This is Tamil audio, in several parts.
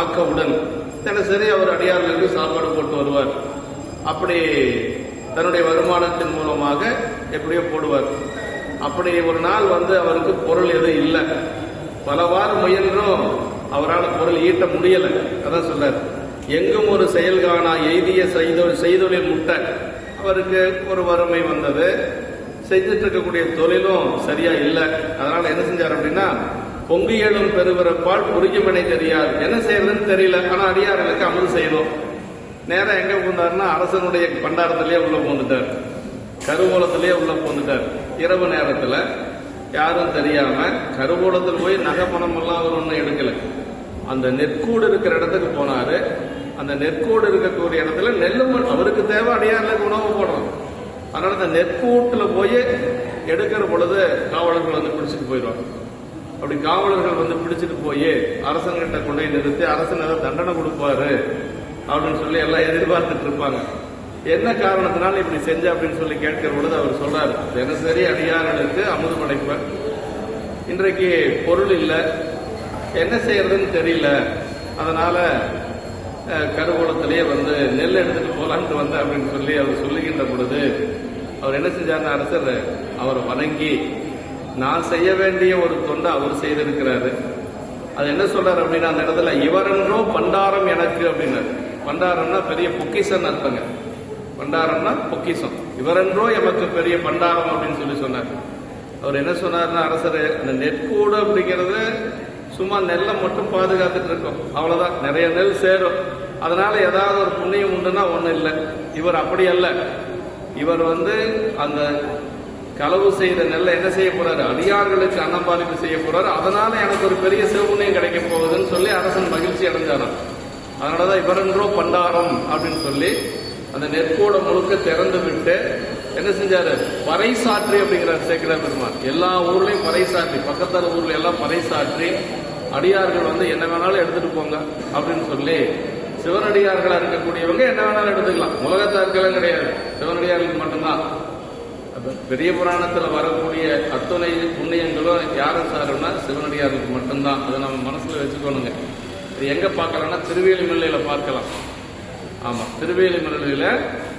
ஆக்கவுடன் தினசரி அவர் அடியார்களுக்கு சாப்பாடு போட்டு வருவார். அப்படி தன்னுடைய வருமானத்தின் மூலமாக எப்படியோ போடுவார். அப்படி ஒரு நாள் வந்து அவருக்கு பொருள் எதுவும் இல்லை. பலவாறு முயன்றும் அவரால் பொருள் ஈட்ட முடியல. அதான் சொல்றார். எங்கும் ஒரு செயல் காணா எய்திய செய்தொழில் செய்தொழில் முட்டை. அவருக்கு ஒரு வறுமை வந்தது. செஞ்சிட்டு இருக்கக்கூடிய தொழிலும் சரியா இல்லை. அதனால என்ன செஞ்சார் அப்படின்னா பொங்கியலும் பெருவிறப்பால் புரிஞ்சுமனை தெரியாது. என்ன செய்யறதுன்னு தெரியல. ஆனா அடியார்களுக்கு அமல் செய்யணும் நேரம் எங்க பூந்தாருன்னா அரசனுடைய பண்டாரத்திலேயே உள்ள பூந்துட்டார் கருவூலத்திலேயே உள்ள பூந்துட்டார் இரவு நேரத்துல யாரும் தெரியாம கருவூலத்தில் போய் நகை பணம் எல்லாம் அவர் ஒன்றும் எடுக்கல. அந்த நெற்கூடு இருக்கிற இடத்துக்கு போனாரு. அந்த நெற்கூடு இருக்கக்கூடிய இடத்துல நெல்லுமண் அவருக்கு தேவை அடியார்களுக்கு உணவு போடணும் அதனால அந்த நெற்கூட்டுல போய் எடுக்கிற பொழுது காவலர்கள் வந்து பிடிச்சிட்டு போயிடுவாங்க. அப்படி காவலர்கள் வந்து பிடிச்சிட்டு போய் அரசன்கிட்ட கொண்டு போய் நிறுத்தி அரசன் ஏதாவது தண்டனை கொடுப்பாரு அப்படின்னு சொல்லி எல்லாம் எதிர்பார்த்துட்டு இருப்பாங்க. என்ன காரணத்தினால இப்படி செஞ்ச அப்படின்னு சொல்லி கேட்கிற பொழுது அவர் சொல்றாரு தினசரி அதிகாரிகளுக்கு அமுது படைப்பேன் இன்றைக்கு பொருள் இல்லை. என்ன செய்யறதுன்னு தெரியல. அதனால கருவூலத்திலேயே வந்து நெல் எடுத்துட்டு போலான்ட்டு வந்தேன் அப்படின்னு சொல்லி அவர் சொல்லுகின்ற பொழுது அவர் என்ன செஞ்சாருன்னு அரசர் அவரை வணங்கி நான் செய்ய வேண்டிய ஒரு தொண்டை அவர் செய்திருக்கிறாரு. அது என்ன சொல்றாரு அப்படின்னா அந்த இடத்துல இவரென்றோ பண்டாரம் எனக்கு அப்படின்னாரு. பண்டாரம்னா பெரிய பொக்கிசன் அர்த்தங்க. பண்டாரம்னா பொக்கிசம் இவரென்றோ எமக்கு பெரிய பண்டாரம் அப்படின்னு சொல்லி சொன்னார். அவர் என்ன சொன்னார்னா அரசர் அந்த நெற்கூடு அப்படிங்கிறது சும்மா நெல்லை மட்டும் பாதுகாத்துட்டு இருக்கோம். அவ்வளவுதான். நிறைய நெல் சேரும். அதனால ஏதாவது ஒரு புண்ணியம் உண்டுன்னா ஒன்றும் இல்லை. இவர் அப்படி அல்ல. இவர் வந்து அந்த களவு செய்த நெல்லை என்ன செய்ய போறாரு? அடியார்களுக்கு அன்னபாலிப்பு செய்ய போறாரு. அதனால எனக்கு ஒரு பெரிய சிவபுண்ணியம் கிடைக்க போகுதுன்னு சொல்லி அரசன் மகிழ்ச்சி அடைஞ்சாராம். அதனாலதான் இவரென்றோ பண்டாரம் அப்படின்னு சொல்லி அந்த நெற்கோட முழுக்க திறந்து விட்டு என்ன செஞ்சாரு? பறைசாற்றி அப்படிங்கிறார் சேக்கிரா பெருமான். எல்லா ஊர்லயும் பறைசாற்றி பக்கத்தால ஊர்ல எல்லாம் பறைசாற்றி அடியார்கள் வந்து என்ன வேணாலும் எடுத்துட்டு போங்க அப்படின்னு சொல்லி சிவனடியார்களா இருக்கக்கூடியவங்க என்ன வேணாலும் எடுத்துக்கலாம். உலகத்தார்கள்லாம் கிடையாது. சிவனடியார்களுக்கு மட்டும்தான். பெரிய புராணத்துல வரக்கூடிய அத்துணை புண்ணியங்களும் யாரும் சாருன்னா சிவனடியாருக்கு மட்டும்தான். அதை நம்ம மனசுல வச்சுக்கணுங்க. இது எங்க பார்க்கலாம்னா திருவேலிமல்லையில பார்க்கலாம். ஆமா திருவேலிமலையில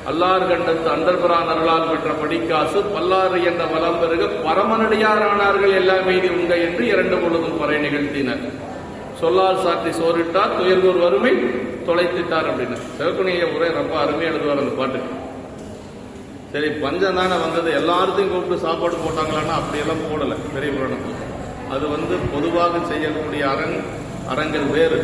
அல்லார் கண்டத்து அண்டர்புரான் அருளால் பெற்ற படிக்காசு பல்லாறு என்ற வலம் பெருக பரமனடியாரானார்கள் எல்லாம் மீதி உங்க என்று இரண்டு பொழுதும் பறை நிகழ்த்தினர். சொல்லால் சாத்தி சோறிட்டார் துயர்கூர் வறுமை தொலைத்திட்டார் அப்படின்னு சிவகுணிய உரை ரொம்ப அருமையா எழுதுவார் அந்த பாட்டுக்கு சரி பஞ்சம் தானே வந்தது. எல்லாத்தையும் கூப்பிட்டு சாப்பாடு போட்டாங்களான்னா அப்படியெல்லாம் போடலை பெரிய புராணத்தில். அது வந்து பொதுவாக செய்யக்கூடிய அரண் அறங்கள் வேறு.